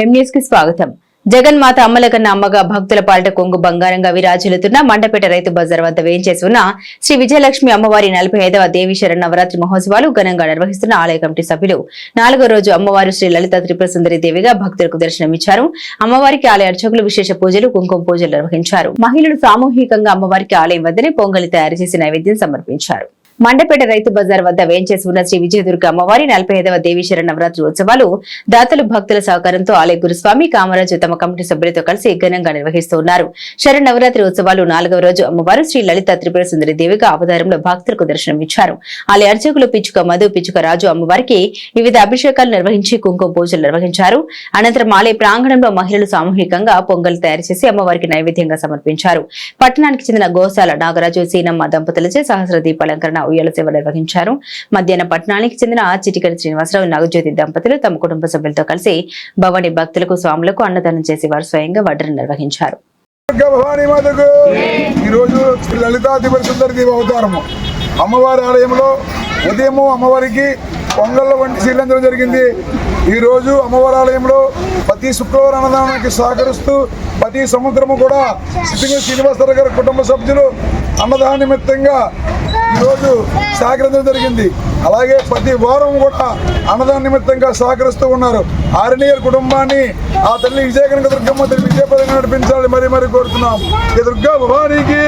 స్వాగతం కి స్వాగతం. జగన్మాత అమ్మలకన్న అమ్మగా భక్తుల పాలిట కొంగు బంగారంగా విరాజిల్లుతున్న మండపేట రైతు బజార్ వద్ద వేయించేసి ఉన్న శ్రీ విజయలక్ష్మి అమ్మవారి నలభై ఐదవ దేవి శరణ్ నవరాత్రి మహోత్సవాలు ఘనంగా నిర్వహిస్తున్న ఆలయ కమిటీ సభ్యులు. నాలుగో రోజు అమ్మవారు శ్రీ లలిత త్రిపుర సుందరి దేవిగా భక్తులకు దర్శనమిచ్చారు అమ్మవారికి ఆలయ అర్చకులు విశేష పూజలు కుంకుమ పూజలు నిర్వహించారు. మహిళలు సామూహికంగా అమ్మవారికి ఆలయం వద్దనే పొంగలి తయారు చేసి నైవేద్యం సమర్పించారు. మండపేట రైతు బజార్ వద్ద వేంచేసి ఉన్న శ్రీ విజయదుర్గ అమ్మవారి నలభై ఐదవ దేవీశ్వర నవరాత్రి ఉత్సవాలు దాతలు భక్తుల సహకారంతో ఆలయ గురుస్వామి కామరాజు తమ కమిటీ సభ్యులతో కలిసి ఘనంగా నిర్వహిస్తున్నారు ఉన్నారు. నవరాత్రి ఉత్సవాలు నాలుగవ రోజు అమ్మవారు శ్రీ లలిత త్రిపుర సుందరి దేవిగా అవతారంలో భక్తులకు దర్శనమిచ్చారు. ఆలయ అర్చకులు పిచ్చుక మధు పిచ్చుక రాజు అమ్మవారికి వివిధ అభిషేకాలు నిర్వహించి కుంకుమ పూజలు నిర్వహించారు. అనంతరం ఆలయ ప్రాంగణంలో మహిళలు సామూహికంగా పొంగల్ తయారు చేసి అమ్మవారికి నైవేద్యంగా సమర్పించారు. పట్టణానికి చెందిన గోశాల నాగరాజు సీనమ్మ దంపతులచే సహస్ర దీపాలంకరణ ఉయ్యాల సేవ నిర్వహించారు. మధ్యాహ్నం పట్టణానికి చెందిన చిటికడి శ్రీనివాసరావు నాగజ్యోతి దంపతులు తమ కుటుంబ సభ్యులతో కలిసి భవాని భక్తులకు స్వాములకు అన్నదానం చేసి వారు స్వయంగా వడ్డన నిర్వహించారు. ఈరోజు శ్రీ సుందరి దేవి అవతారము. అమ్మవారి ఆలయంలో ఉదయము అమ్మవారికి పొంగళ్ళ వంటి శీలించడం జరిగింది. ఈరోజు అమ్మవారి ఆలయంలో ప్రతి శుక్రవారం అన్నదానానికి సహకరిస్తూ ప్రతి సముద్రము కూడా సిద్ధింగ శ్రీనివాసరావు గారి కుటుంబ సభ్యులు అన్నదాన నిమిత్తంగా ఈరోజు సహకరించడం జరిగింది. అలాగే ప్రతి వారం కూడా అన్నదాన నిమిత్తంగా సహకరిస్తూ ఉన్నారు. ఆరణీయర్ కుటుంబాన్ని ఆ తల్లి విజయకనక దుర్గమ్మ తల్లి విజయపదంగా నడిపించాలని మరీ మరీ కోరుతున్నాం. ఈ దుర్గా భవానీకి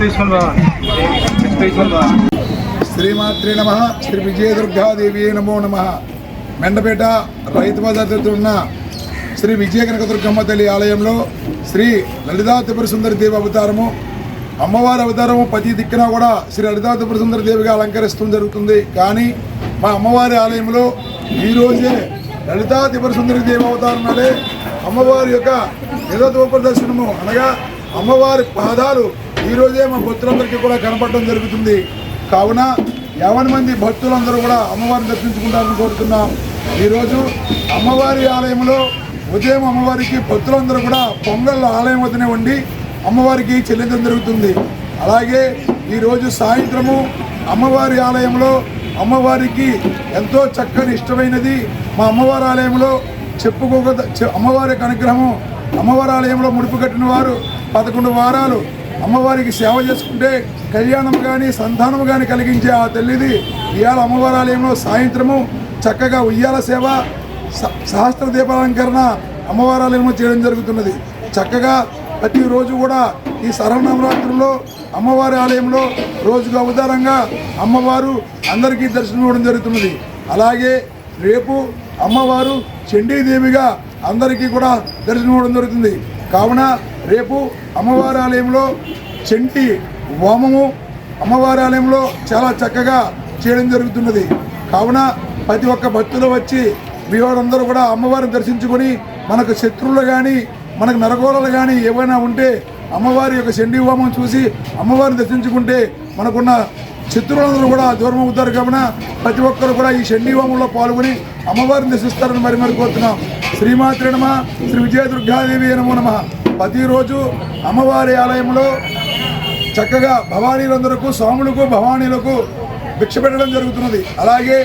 తీసుకుని రా శ్రీమాత్రి నమ. శ్రీ విజయ దుర్గాదేవి నమో నమ. మెండపేట రైతు బజార్ ఉన్న శ్రీ విజయకనక దుర్గమ్మ తల్లి ఆలయంలో శ్రీ లలితా త్రిపుర సుందరి దేవి అవతారము అమ్మవారి అవతారం ప్రతి దిక్కున కూడా శ్రీ లలితా త్రిపుర దేవిగా అలంకరిస్తూ జరుగుతుంది. కానీ మా అమ్మవారి ఆలయంలో ఈరోజే లలితా త్రిపుర సుందరి దేవి అవతారం నాడే అమ్మవారి యొక్క నిరోధోపర దర్శనము అనగా అమ్మవారి పాదాలు ఈరోజే మా భక్తులందరికీ కూడా కనపడడం జరుగుతుంది. కావున యావన్ మంది భక్తులందరూ కూడా అమ్మవారిని దర్శించుకుంటారని కోరుతున్నాం. ఈరోజు అమ్మవారి ఆలయంలో ఉదయం అమ్మవారికి భక్తులందరూ కూడా పొంగల్ ఆలయం వద్దనే ఉండి అమ్మవారికి చెల్లించడం జరుగుతుంది. అలాగే ఈరోజు సాయంత్రము అమ్మవారి ఆలయంలో అమ్మవారికి ఎంతో చక్కని ఇష్టమైనది మా అమ్మవారి ఆలయంలో చెప్పుకోక అమ్మవారి యొక్క అనుగ్రహము అమ్మవారి ఆలయంలో ముడుపు కట్టిన వారు పదకొండు వారాలు అమ్మవారికి సేవ చేసుకుంటే కళ్యాణం కానీ సంతానం కానీ కలిగించే ఆ తల్లిది ఇవాళ అమ్మవారి ఆలయంలో సాయంత్రము చక్కగా ఉయ్యాల సేవ స- సహస్ర దీపాలంకరణ అమ్మవారి ఆలయంలో చేయడం జరుగుతున్నది. చక్కగా ప్రతిరోజు కూడా ఈ శరణవరాత్రుల్లో అమ్మవారి ఆలయంలో రోజుగా అవతారంగా అమ్మవారు అందరికీ దర్శనం ఇవ్వడం జరుగుతున్నది. అలాగే రేపు అమ్మవారు చండీదేవిగా అందరికీ కూడా దర్శనం ఇవ్వడం జరుగుతుంది. కావున రేపు అమ్మవారి ఆలయంలో చెంటి హోమము అమ్మవారి ఆలయంలో చాలా చక్కగా చేయడం జరుగుతున్నది. కావున ప్రతి ఒక్క భక్తులు వచ్చి మీ వారందరూ కూడా అమ్మవారిని దర్శించుకొని మనకు శత్రువులు కానీ మనకు నరగోరలు కానీ ఏవైనా ఉంటే అమ్మవారి యొక్క చండీ హోమం చూసి అమ్మవారిని దర్శించుకుంటే మనకున్న శత్రువులందరూ కూడా దూరం అవుతారు కావున ప్రతి ఒక్కరు కూడా ఈ చండీ హోమంలో పాల్గొని అమ్మవారిని దర్శిస్తారని మరి మరి కోరుతున్నాం. శ్రీమాత్రి నమ శ్రీ విజయ దుర్గాదేవి నమో నమ. ప్రతిరోజు అమ్మవారి ఆలయంలో చక్కగా భవానీలందరకు స్వాములకు భవానీలకు భిక్ష పెట్టడం జరుగుతున్నది. అలాగే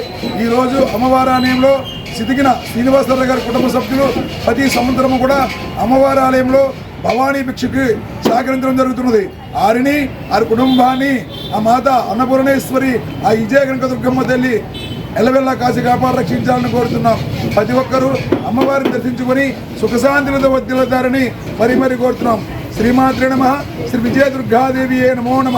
ఈరోజు అమ్మవారి ఆలయంలో సిదిగిన శ్రీనివాసరావు గారి కుటుంబ సభ్యులు ప్రతి సముద్రము కూడా అమ్మవారి ఆలయంలో భవానీ భిక్షకి సహకరించడం జరుగుతున్నది. ఆరిని ఆరి కుటుంబాన్ని ఆ మాత అన్నపూర్ణేశ్వరి ఆ విజయ దుర్గమ్మ తల్లి ఎల్లవెల్లా కాసి కాపాడు రక్షించాలని కోరుతున్నాం. ప్రతి ఒక్కరూ అమ్మవారిని దర్శించుకొని సుఖశాంతులతో వర్దిల్తారని మరి మరి కోరుతున్నాం. శ్రీమాత్రి నమ. శ్రీ విజయ దుర్గాదేవి నమో నమ.